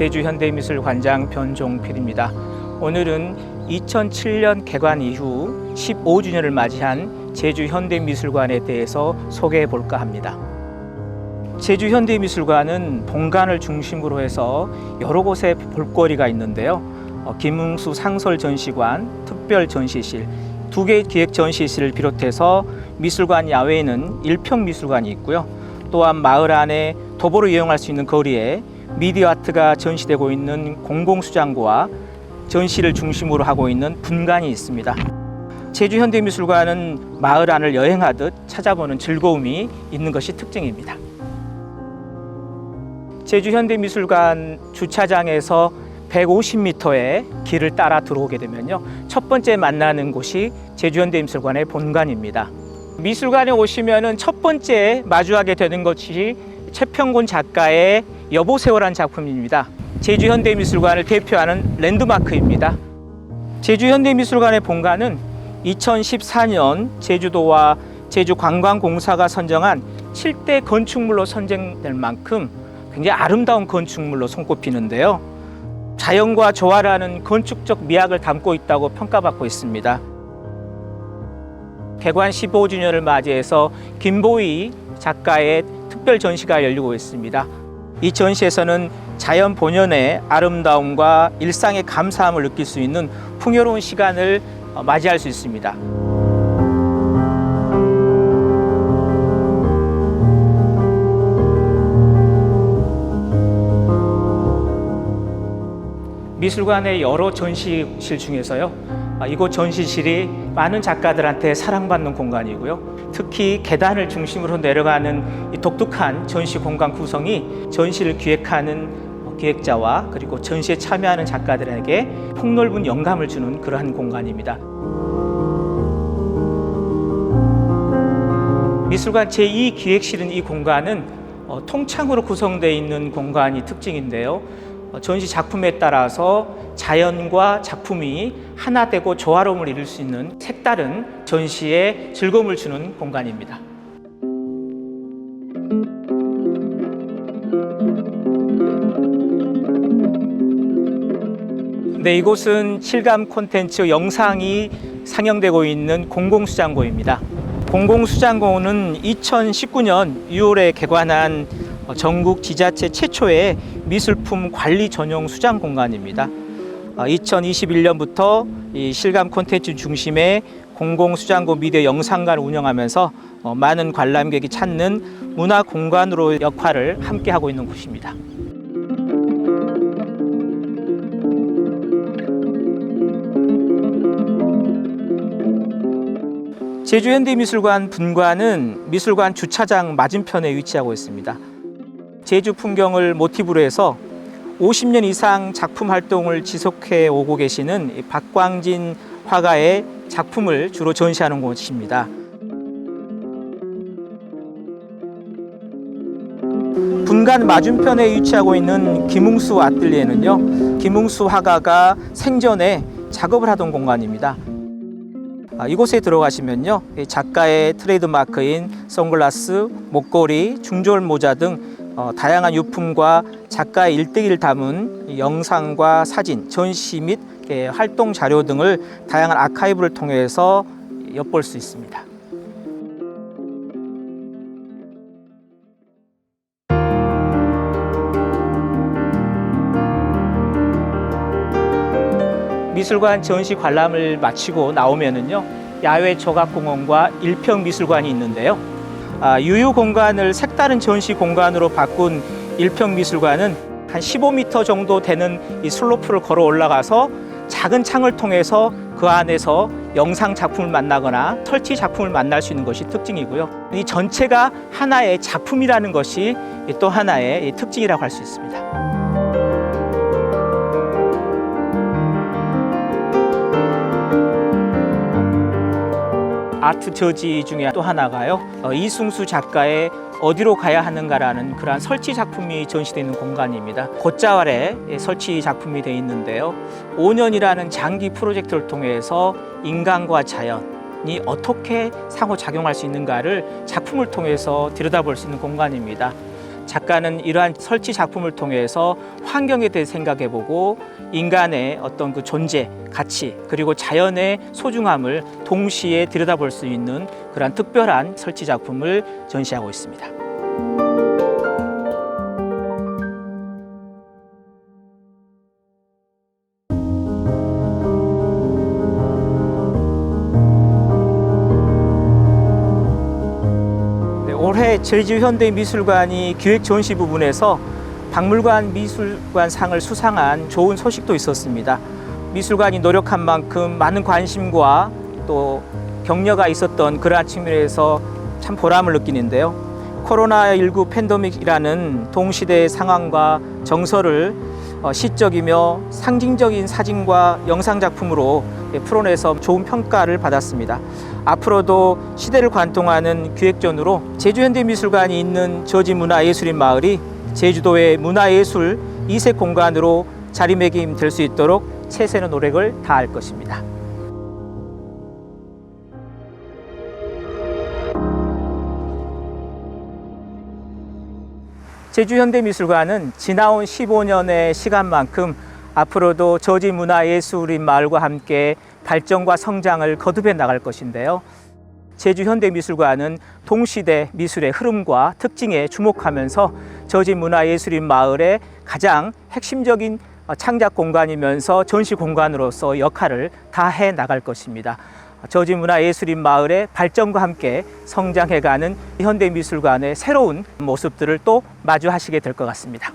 제주 현대미술관장 변종필입니다. 오늘은 2007년 개관 이후 15주년을 맞이한 제주 현대미술관에 대해서 소개해 볼까 합니다. 제주 현대미술관은 본관을 중심으로 해서 여러 곳에 볼거리가 있는데요. 어, 김웅수 상설 전시관, 특별 전시실, 두 개의 기획 전시실을 비롯해서 미술관 야외에는 일평 미술관이 있고요. 또한 마을 안에 도보로 이용할 수 있는 거리에 미디어 아트가 전시되고 있는 공공수장고와 전시를 중심으로 하고 있는 분관이 있습니다. 제주 현대미술관은 마을 안을 여행하듯 찾아보는 즐거움이 있는 것이 특징입니다. 제주 현대미술관 주차장에서 150m의 길을 따라 들어오게 되면요. 첫 번째 만나는 곳이 제주 현대미술관의 본관입니다. 미술관에 오시면은 첫 번째 마주하게 되는 것이 최평곤 작가의 여보세요란 작품입니다. 제주 현대미술관을 대표하는 랜드마크입니다. 제주 현대미술관의 본관은 2014년 제주도와 제주관광공사가 선정한 7대 건축물로 선정될 만큼 굉장히 아름다운 건축물로 손꼽히는데요. 자연과 조화라는 건축적 미학을 담고 있다고 평가받고 있습니다. 개관 15주년을 맞이해서 김보희 작가의 특별 전시가 열리고 있습니다. 이 전시에서는 자연 본연의 아름다움과 일상의 감사함을 느낄 수 있는 풍요로운 시간을 어, 맞이할 수 있습니다. 미술관의 여러 전시실 중에서요. 아, 이곳 전시실이 많은 작가들한테 사랑받는 공간이고요. 특히 계단을 중심으로 내려가는 이 독특한 전시 공간 구성이 전시를 기획하는 어, 기획자와 그리고 전시에 참여하는 작가들에게 폭넓은 영감을 주는 그러한 공간입니다. 미술관 제2 기획실은 이 공간은 어, 통창으로 구성되어 있는 공간이 특징인데요. 어, 전시 작품에 따라서 자연과 작품이 하나 되고 조화로움을 이룰 수 있는 색다른 전시에 즐거움을 주는 공간입니다. 네, 이곳은 실감 콘텐츠 영상이 상영되고 있는 공공수장고입니다. 공공수장고는 2019년 6월에 개관한 어, 전국 지자체 최초의 미술품 관리 전용 수장 공간입니다. 2021년부터 이 실감 콘텐츠 중심의 공공 수장고 미디어 영상관을 운영하면서 어, 많은 관람객이 찾는 문화 공간으로 역할을 함께 하고 있는 곳입니다. 제주현대미술관 분관은 미술관 주차장 맞은편에 위치하고 있습니다. 제주 풍경을 모티브로 해서 50년 이상 작품 활동을 지속해 오고 계시는 이 박광진 화가의 작품을 주로 전시하는 곳입니다. 분간 맞은편에 위치하고 있는 김웅수 아뜰리에는요, 김웅수 화가가 생전에 작업을 하던 공간입니다. 아, 이곳에 들어가시면요, 이 작가의 트레이드 마크인 선글라스, 목걸이, 중절 모자 등 어, 다양한 유품과 작가의 일대기를 담은 이 영상과 사진, 전시 및 예, 활동 자료 등을 다양한 아카이브를 통해서 엿볼 수 있습니다. 미술관 전시 관람을 마치고 나오면은요 야외 조각공원과 일평 미술관이 있는데요 아, 유유 공간을 색다른 전시 공간으로 바꾼 일평 미술관은 한 15m 정도 되는 이 슬로프를 걸어 올라가서 작은 창을 통해서 그 안에서 영상 작품을 만나거나 설치 작품을 만날 수 있는 것이 특징이고요. 이 전체가 하나의 작품이라는 것이 또 하나의 이 특징이라고 할 수 있습니다. 아트 저지 중에 또 하나가요. 어, 이승수 작가의 어디로 가야 하는가라는 그러한 설치 작품이 전시되어 있는 공간입니다. 곶자왈에 설치 작품이 되어 있는데요. 5년이라는 장기 프로젝트를 통해서 인간과 자연이 어떻게 상호작용할 수 있는가를 작품을 통해서 들여다볼 수 있는 공간입니다. 작가는 이러한 설치 작품을 통해서 환경에 대해 생각해보고 인간의 어떤 그 존재, 가치 그리고 자연의 소중함을 동시에 들여다볼 수 있는 그러한 특별한 설치 작품을 전시하고 있습니다. 제주현대미술관이 기획 전시 부분에서 박물관 미술관 상을 수상한 좋은 소식도 있었습니다. 미술관이 노력한 만큼 많은 관심과 또 격려가 있었던 그러한 측면에서 참 보람을 느끼는데요. 코로나19 팬데믹이라는 동시대의 상황과 정서를 어, 시적이며 상징적인 사진과 영상 작품으로 예, 풀어내서 좋은 평가를 받았습니다. 앞으로도 시대를 관통하는 기획전으로 제주현대미술관이 있는 저지 문화예술인 마을이 제주도의 문화예술 이색 공간으로 자리매김 될 수 있도록 최선의 노력을 다할 것입니다. 제주현대미술관은 지나온 15년의 시간만큼 앞으로도 저지문화예술인 마을과 함께 발전과 성장을 거듭해 나갈 것인데요. 제주현대미술관은 동시대 미술의 흐름과 특징에 주목하면서 저지문화예술인 마을의 가장 핵심적인 창작 공간이면서 전시 공간으로서 역할을 다해 나갈 것입니다. 저지문화예술인 마을의 발전과 함께 성장해가는 현대미술관의 새로운 모습들을 또 마주하시게 될 것 같습니다.